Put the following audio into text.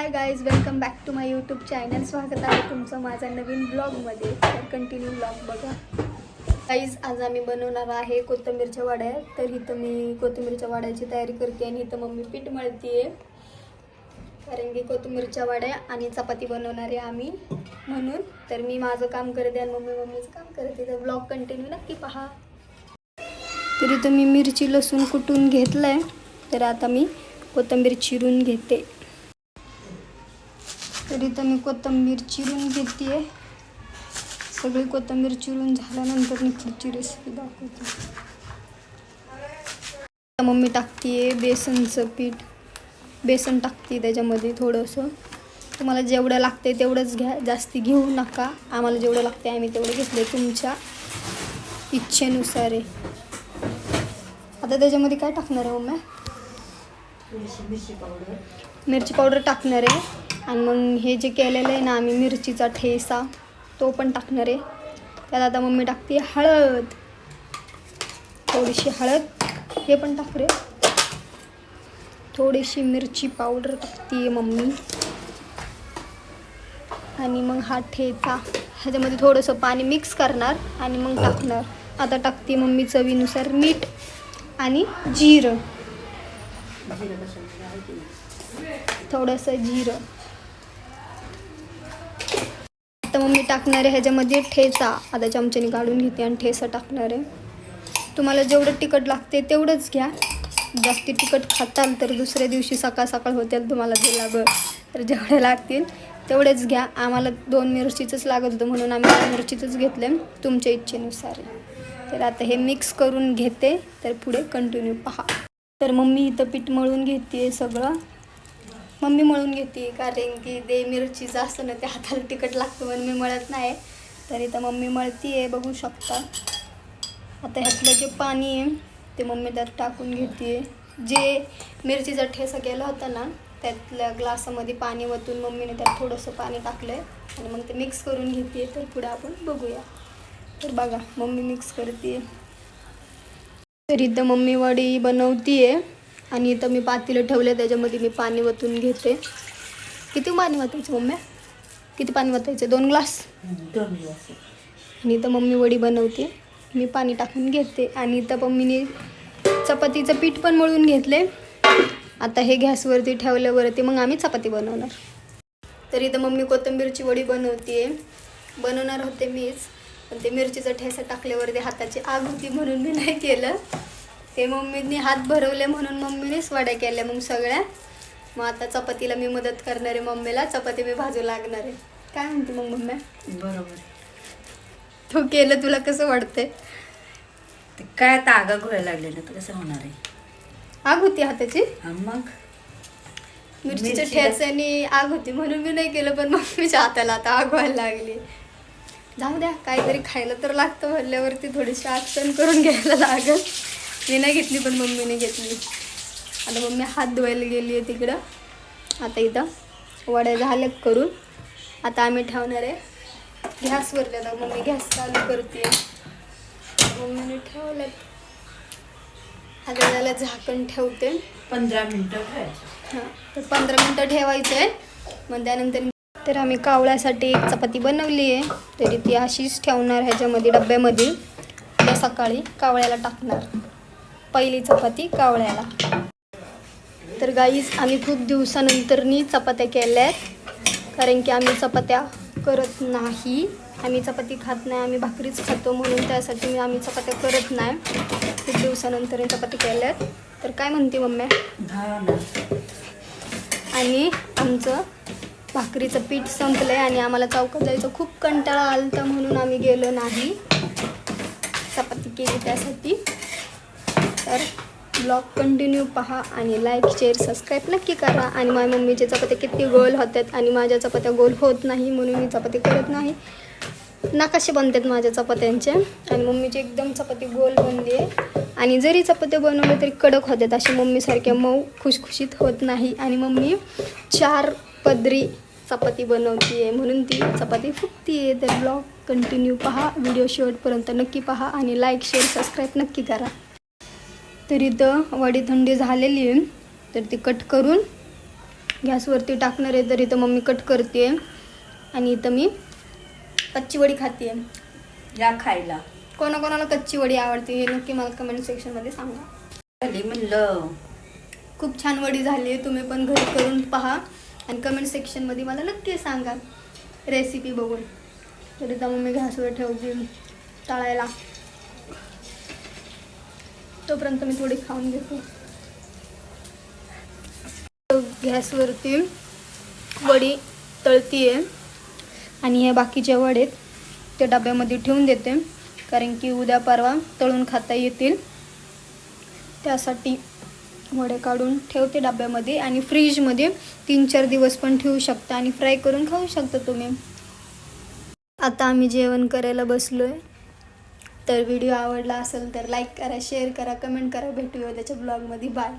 Hi guys welcome back to my YouTube channel स्वागत आहे तुमचं माझ्या नवीन ब्लॉगमध्ये तर कंटिन्यू ब्लॉग बघा. गाईज आज आम्ही बनवणार आहे कोथिंबीरच्या वड्या. तर इथं मी कोथिंबीरच्या वड्याची तयारी करते आणि इथं मम्मी पीठ मळते कारण की कोथिंबीरच्या वड्या आणि चपाती बनवणार आहे आम्ही म्हणून. तर मी माझं काम करते आणि मम्मी मम्मीचं काम करते. तर ब्लॉग कंटिन्यू नक्की पहा. तर इथं मी मिरची लसूण कुटून घेतलं आहे तर आता मी कोथिंबीर चिरून घेते. तर इथं मी कोथिंबीर चिरून घेते सगळी कोथिंबीर चिरून झाल्यानंतर मी पुढची रेसिपी दाखवते. मम्मी टाकते बेसनचं पीठ. बेसन टाकते त्याच्यामध्ये थोडंसं. तुम्हाला जेवढं लागते तेवढंच घ्या. जास्ती घेऊ नका. आम्हाला जेवढं लागते आम्ही तेवढं घेतले तुमच्या इच्छेनुसार आहे आता त्याच्यामध्ये काय टाकणार आहे मम्मी? मिरची पावडर. मिरची पावडर टाकणार आहे. आणि मग हे जे केलेलं आहे ना आम्ही मिरचीचा ठेसा तो पण टाकणार आहे. त्यात आता मम्मी टाकते हळद. थोडीशी हळद हे पण टाकरे थोडीशी मिरची पावडर टाकते मम्मी. आणि मग हा ठेचा ह्याच्यामध्ये थोडंसं पाणी मिक्स करणार आणि मग टाकणार. आता टाकते मम्मी चवीनुसार मीठ आणि जिरं. थोडंसं जिरं. आता मी टाकणार आहे ह्याच्यामध्ये ठेचा. आता चमच्याने काढून घेते आणि ठेचा टाकणार आहे. तुम्हाला जेवढं तिखट लागते तेवढंच घ्या. जास्ती तिखट खाताल तर दुसऱ्या दिवशी सकाळ सकाळ होतील तुम्हाला जे लागल. तर जेवढे लागतील तेवढेच घ्या. आम्हाला दोन मिरचीचंच लागत होतं म्हणून आम्ही दोन मिरचीचंच घेतलं तुमच्या इच्छेनुसार. तर आता हे मिक्स करून घेते. तर पुढे कंटिन्यू पहा. तर मग मी इथं पीठ मळून घेते सगळं. मम्मी मळून घेते कारण की ते मिरची जास्त ना ते हाताला तिखट लागतं म्हणून मी मळत नाही. तर इथं मम्मी मळती आहे बघू शकता. आता ह्यातलं जे पाणी आहे ते मम्मी त्यात टाकून घेते. जे मिरचीचा ठेसा केला होता ना त्यातल्या ग्लासामध्ये पाणी वतून मम्मीने त्यात थोडंसं पाणी टाकलं आहे आणि मग ते मिक्स करून घेते तर पुढे आपण बघूया. तर बघा मम्मी मिक्स करते तर इथं मम्मी वडी बनवतीये. आणि इथं मी पातेलं ठेवलं त्याच्यामध्ये मी पाणी वतून घेते. किती पाणी वतायचं मम्म्या? किती पाणी वतायचं? दोन ग्लास? दोन आणि इथं मम्मी वडी बनवते. मी पाणी टाकून घेते. आणि इथं मम्मीने चपातीचं पीठ पण मळून घेतले. आता हे गॅसवरती ठेवल्यावरती मग आम्ही चपाती बनवणार. तर इथं मम्मी कोथिंबीरची वडी बनवते. बनवणार होते मीच. पण ते मिरचीचा ठेसा टाकल्यावरती हाताची आग होती म्हणून मी नाही केलं. ते मम्मीने हात भरवले म्हणून मम्मीनेच वड्या केल्या मग सगळ्या. मग आता चपातीला मी मदत करणार आहे मम्मीला चपाती मी भाजू लागणार आहे. काय म्हणते मग मम्मी? बरोबर. तू केलं तुला कसं वाटतंय? ते काय आता आगा घोळायला लागले ना तर कसं होणार आहे? आग होती हाताची? हा मग? मिरचीच्या मिरचीला- ठेचाने आग होती म्हणून मी नाही केलं पण मम्मीच्या हाताला आता आग व्हायला लागली. जाऊ द्या काहीतरी खायला तर लागतं म्हणल्यावरती थोडीशी आग सहन करून घ्यायला लागल. मी नाही घेतली पण मम्मीने घेतली. आता मम्मी हात धुवायला गेली आहे तिकडं. आता इथं वड्या झाल्यात करून. आता आम्ही ठेवणार आहे. गॅसवरती आता मम्मी गॅस चालू करते. मम्मीने ठेवल्यात आता त्याला झाकण ठेवते. पंधरा मिनिटं ठेवायचं. हां तर पंधरा मिनटं ठेवायचं आहे मग त्यानंतर तर आम्ही कावळ्यासाठी एक चपाती बनवली आहे. तरी ती अशीच ठेवणार ह्याच्यामध्ये डब्यामध्ये. सकाळी कावळ्याला टाकणार. पहिली चपाती कावळ्याला. तर गाईज आम्ही खूप दिवसानंतरनी चपात्या केल्या आहेत. कारण की आम्ही चपात्या करत नाही. आम्ही चपाती खात नाही आम्ही भाकरीच खातो म्हणून त्यासाठी मी आम्ही चपात्या करत नाही. खूप दिवसानंतर चपाती केल्या आहेत. तर काय म्हणते मम्मी? आणि आमचं भाकरीचं पीठ संपलं आहे आणि आम्हाला चौकात जायचं खूप कंटाळा आलता म्हणून आम्ही गेलो नाही. चपाती केली त्यासाठी. तर ब्लॉग कंटिन्यू पहा आणि लाईक शेअर सबस्क्राईब नक्की करा. आणि माझ्या मम्मीचे चपात्या किती गोल होतात आणि माझ्या चपात्या गोल होत नाही म्हणून मी चपाती करत नाही. नकाशे बनतात माझ्या चपात्यांचे. आणि मम्मीची एकदम चपाती गोल बनली आहे. आणि जरी चपात्या बनवल्या तरी कडक होतात अशी मम्मीसारख्या मऊ खुशखुशीत होत नाही. आणि मम्मी चार पदरी चपाती बनवती आहे म्हणून ती चपाती फुकती आहे तर ब्लॉग कंटिन्यू पहा. व्हिडिओ शेवटपर्यंत नक्की पहा. आणि लाईक शेअर सबस्क्राईब नक्की करा. तर इथं वडी थंडी झालेली आहे. तर ती कट करून गॅसवरती टाकणार आहे. तर इथं मम्मी कट करते. आणि इथं मी कच्ची वडी खाते. या खायला. कोणाकोणाला कच्ची वडी आवडते हे नक्की मला कमेंट सेक्शनमध्ये सांगा. झाली म्हणलं. खूप छान वडी झाली आहे. तुम्ही पण घरी करून पहा. आणि कमेंट सेक्शनमध्ये मला नक्की सांगा. रेसिपी बघून. तरी तर मग मी गॅसवर ठेवते. तळायला. तोपर्यंत मी थोडी खाऊन घेतो. गॅसवरती वडी तळती आहे आणि हे बाकीचे वडे ते डब्यामध्ये ठेवून देते. कारण की उद्या परवा तळून खाता येतील. त्यासाठी वडे काढून ठेवते डब्यामध्ये. आणि फ्रीजमध्ये तीन चार दिवस पण ठेवू शकता आणि फ्राय करून खाऊ शकता तुम्ही. आता आम्ही जेवण करायला बसलो आहे तर व्हिडिओ आवडला असेल तर लाईक करा शेअर करा कमेंट करा. भेटूया त्याच्या ब्लॉगमध्ये. बाय.